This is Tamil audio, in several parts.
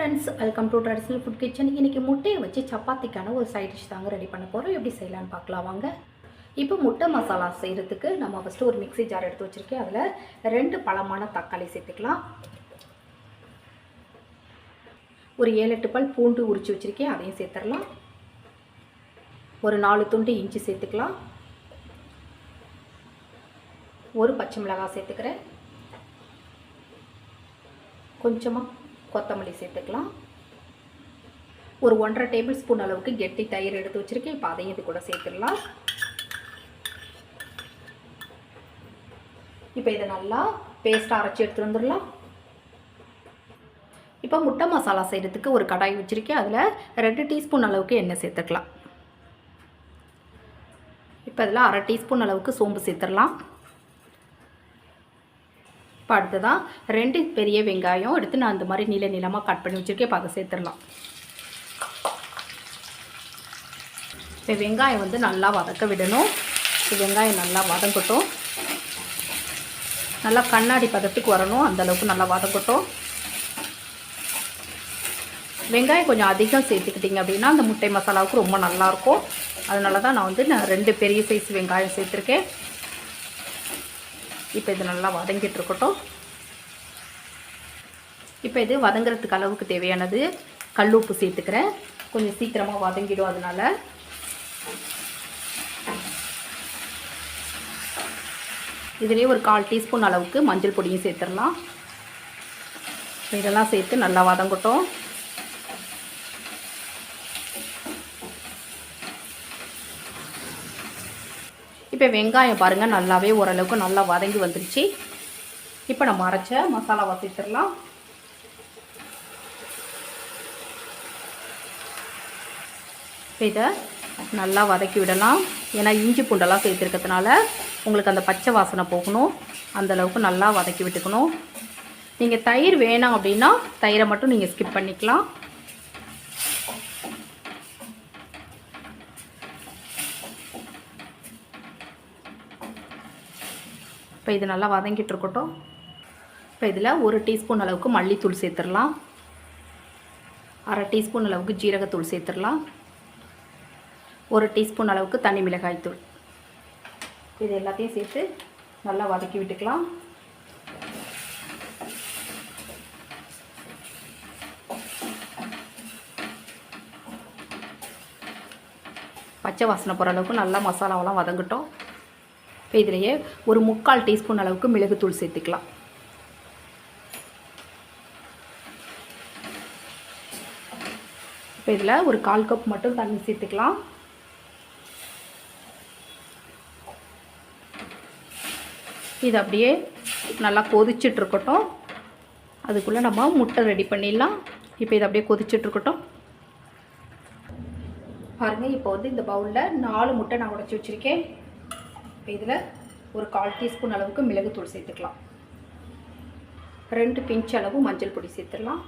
Friends welcome to traditional food kitchen இன்றைக்கி முட்டையை வச்சு சப்பாத்திக்கான ஒரு சைட் டிஷ் தாங்க ரெடி பண்ண போகிறோம் எப்படி செய்யலான்னு பார்க்கலாம் வாங்க. இப்போ முட்டை மசாலா செய்கிறதுக்கு நம்ம ஃபஸ்ட்டு ஒரு மிக்ஸி ஜார் எடுத்து வச்சுருக்கேன். அதில் ரெண்டு பழமான தக்காளி சேர்த்துக்கலாம். ஒரு ஏழு எட்டு பால் பூண்டு உரித்து வச்சுருக்கேன். அதையும் சேர்த்துடலாம். ஒரு நாலு துண்டு இஞ்சி சேர்த்துக்கலாம். ஒரு பச்சை மிளகாய் சேர்த்துக்கிறேன். கொஞ்சமாக கொத்தமல்லி சேர்த்துக்கலாம். ஒரு ஒன்றரை டேபிள் ஸ்பூன் அளவுக்கு கெட்டி தயிர் எடுத்து வச்சுருக்கேன். இப்போ அதையும் இது கூட சேர்த்துடலாம். இப்போ இதை நல்லா பேஸ்ட்டாக அரைச்சி எடுத்துகிட்டு வந்துடலாம். இப்போ முட்டை மசாலா செய்கிறதுக்கு ஒரு கடாய் வச்சுருக்கேன். அதில் ரெண்டு டீஸ்பூன் அளவுக்கு எண்ணெய் சேர்த்துக்கலாம். இப்போ அதில் அரை டீஸ்பூன் அளவுக்கு சோம்பு சேர்த்துடலாம். இப்போ அடுத்ததான் ரெண்டு பெரிய வெங்காயம் எடுத்து நான் அந்த மாதிரி நீள நீளமாக கட் பண்ணி வச்சுருக்கேன். இப்போ அதை சேர்த்துடலாம். இப்போ வெங்காயம் வந்து நல்லா வதக்க விடணும். வெங்காயம் நல்லா வதங்கட்டும். நல்லா கண்ணாடி பதத்துக்கு வரணும். அந்தளவுக்கு நல்லா வதங்கட்டும். வெங்காயம் கொஞ்சம் அதிகம் சேர்த்துக்கிட்டிங்க அப்படின்னா அந்த முட்டை மசாலாவுக்கு ரொம்ப நல்லாயிருக்கும் அதனால தான் நான் வந்து நான் ரெண்டு பெரிய சைஸ் வெங்காயம் சேர்த்துருக்கேன். இப்போ இது நல்லா வதங்கிட்டு இருக்கட்டும். இப்போ இது வதங்குறதுக்கு அளவுக்கு தேவையானது கல் உப்பு சேர்த்துக்கிறேன். கொஞ்சம் சீக்கிரமாக வதங்கிடும் அதனால். இதுலேயே ஒரு கால் டீஸ்பூன் அளவுக்கு மஞ்சள் பொடியும் சேர்த்துடலாம். இதெல்லாம் சேர்த்து நல்லா வதங்கட்டும். இப்போ வெங்காயம் பாருங்கள் நல்லாவே ஓரளவுக்கு நல்லா வதங்கி வந்துருச்சு. இப்போ நம்ம அரைச்ச மசாலாவை சேர்த்துடலாம். இதை நல்லா வதக்கி விடலாம். ஏன்னா இஞ்சி பூண்டெல்லாம் சேர்த்துருக்கிறதுனால உங்களுக்கு அந்த பச்சை வாசனை போகணும். அந்தளவுக்கு நல்லா வதக்கி விட்டுக்கணும். நீங்கள் தயிர் வேணாம் அப்படின்னா தயிரை மட்டும் நீங்கள் ஸ்கிப் பண்ணிக்கலாம். இப்போ இது நல்லா வதங்கிட்டு இருக்கட்டும். இப்போ இதில் ஒரு டீஸ்பூன் அளவுக்கு மல்லித்தூள் சேர்த்துடலாம். அரை டீஸ்பூன் அளவுக்கு ஜீரகத்தூள் சேர்த்துடலாம். ஒரு டீஸ்பூன் அளவுக்கு தனி மிளகாய் தூள் இது எல்லாத்தையும் சேர்த்து நல்லா வதக்கி விட்டுக்கலாம். பச்சை வாசனை போகிற அளவுக்கு நல்லா மசாலாவெல்லாம் வதங்கட்டும். இப்போ இதிலேயே ஒரு முக்கால் டீஸ்பூன் அளவுக்கு மிளகுத்தூள் சேர்த்துக்கலாம். இப்போ இதில் ஒரு கால் கப் மட்டும் தண்ணி சேர்த்துக்கலாம். இது அப்படியே நல்லா கொதிச்சுட்டு இருக்கட்டும் அதுக்குள்ளே நம்ம முட்டை ரெடி பண்ணிடலாம். இப்போ இது அப்படியே கொதிச்சுட்டு இருக்கட்டும் பாருங்கள் இப்போ வந்து இந்த பவுலில் நாலு முட்டை நான் உடச்சி வச்சுருக்கேன். இப்போ இதில் ஒரு கால் டீஸ்பூன் அளவுக்கு மிளகுத்தூள் சேர்த்துக்கலாம். ரெண்டு பிஞ்ச் அளவு மஞ்சள் பொடி சேர்த்துடலாம்.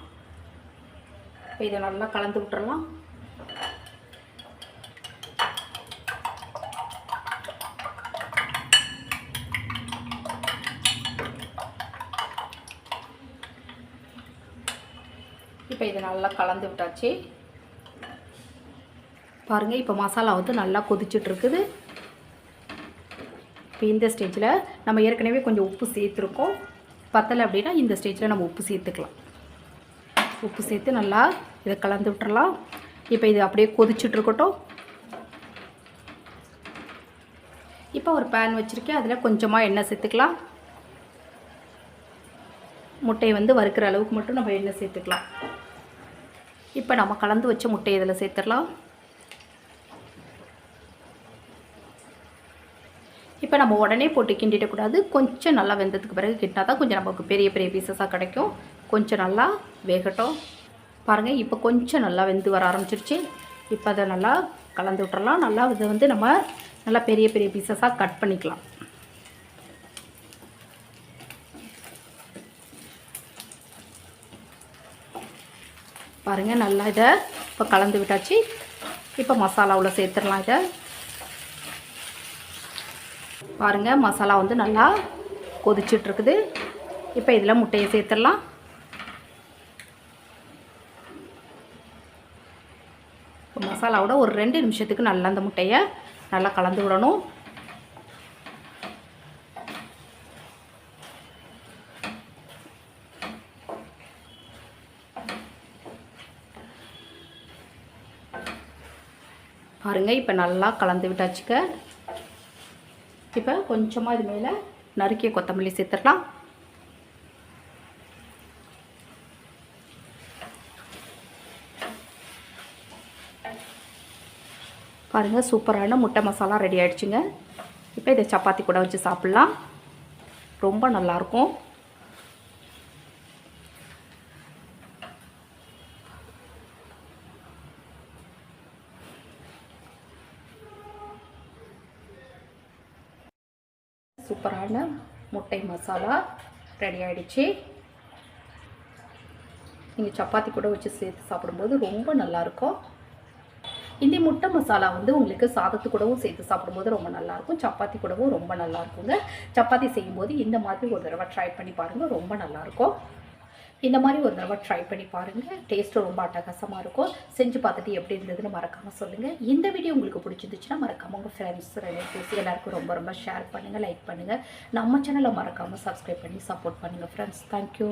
இப்போ இதை நல்லா கலந்து விட்டுறலாம். இப்போ இதை நல்லா கலந்து விட்டாச்சு. பாருங்கள் இப்போ மசாலா வந்து நல்லா கொதிச்சுட்ருக்குது இப்போ இந்த ஸ்டேஜில் நம்ம ஏற்கனவே கொஞ்சம் உப்பு சேர்த்துருக்கோம். பத்தலை அப்படின்னா இந்த ஸ்டேஜில் நம்ம உப்பு சேர்த்துக்கலாம். உப்பு சேர்த்து நல்லா இதை கலந்து விட்டுறலாம். இப்போ இது அப்படியே கொதிச்சுட்ருக்கட்டும் இப்போ ஒரு பேன் வச்சுருக்கேன். அதில் கொஞ்சமாக எண்ணெய் சேர்த்துக்கலாம். முட்டையை வந்து வறுக்கிற அளவுக்கு மட்டும் நம்ம எண்ணெய் சேர்த்துக்கலாம். இப்போ நம்ம கலந்து வச்ச முட்டையை இதில் சேர்த்துடலாம். இப்போ நம்ம உடனே போட்டு கிண்டிடக்கூடாது கொஞ்சம் நல்லா வெந்ததுக்கு பிறகு கிட்டினா தான் கொஞ்சம் நமக்கு பெரிய பெரிய பீசஸாக கிடைக்கும். கொஞ்சம் நல்லா வேகட்டும். பாருங்கள் இப்போ கொஞ்சம் நல்லா வெந்து வர ஆரம்பிச்சிருச்சு. இப்போ அதை நல்லா கலந்து விட்டுறலாம். நல்லா இதை வந்து நம்ம நல்லா பெரிய பெரிய பீசஸாக கட் பண்ணிக்கலாம். பாருங்கள் நல்லா இதை இப்போ கலந்து விட்டாச்சு. இப்போ மசாலாவில் சேர்த்துடலாம் இதை. பாருங்கள் மசாலா வந்து நல்லா கொதிச்சிட்ருக்குது. இப்போ இதில் முட்டையை சேர்த்துடலாம். மசாலாவோட ஒரு ரெண்டு நிமிஷத்துக்கு நல்லா அந்த முட்டையை நல்லா கலந்து விடணும். பாருங்கள் இப்போ நல்லா கலந்து விட்டாச்சுக்க இப்போ கொஞ்சமாக இது மேலே நறுக்கிய கொத்தமல்லி சேர்த்துடலாம். பாருங்கள் சூப்பரான முட்டை மசாலா ரெடி ஆகிடுச்சுங்க இப்போ இதை சப்பாத்தி கூட வச்சு சாப்பிட்லாம். ரொம்ப நல்லாயிருக்கும் சூப்பரான முட்டை மசாலா ரெடி ஆகிடுச்சு நீங்கள் சப்பாத்தி கூட வச்சு சேர்த்து சாப்பிடும்போது ரொம்ப நல்லாயிருக்கும். இந்த முட்டை மசாலா வந்து உங்களுக்கு சாதத்து கூடவும் சேர்த்து சாப்பிடும்போது ரொம்ப நல்லாயிருக்கும். சப்பாத்தி கூடவும் ரொம்ப நல்லாயிருக்குங்க. சப்பாத்தி செய்யும்போது இந்த மாதிரி ஒரு தடவை ட்ரை பண்ணி பாருங்கள் ரொம்ப நல்லாயிருக்கும். இந்த மாதிரி ஒரு தடவை ட்ரை பண்ணி பாருங்கள் டேஸ்ட்டும் ரொம்ப அட்டகாசமாக இருக்கும். செஞ்சு பார்த்துட்டு எப்படி இருந்ததுன்னு மறக்காமல் சொல்லுங்கள் இந்த வீடியோ உங்களுக்கு பிடிச்சிருந்துச்சுன்னா மறக்காமல் உங்கள் ஃப்ரெண்ட்ஸ் ரிலேட்டிவ்ஸ் எல்லாருக்கும் ரொம்ப ரொம்ப ஷேர் பண்ணுங்கள் லைக் பண்ணுங்கள் நம்ம சேனலை மறக்காமல் சப்ஸ்கிரைப் பண்ணி சப்போர்ட் பண்ணுங்கள் ஃப்ரெண்ட்ஸ் தேங்க்யூ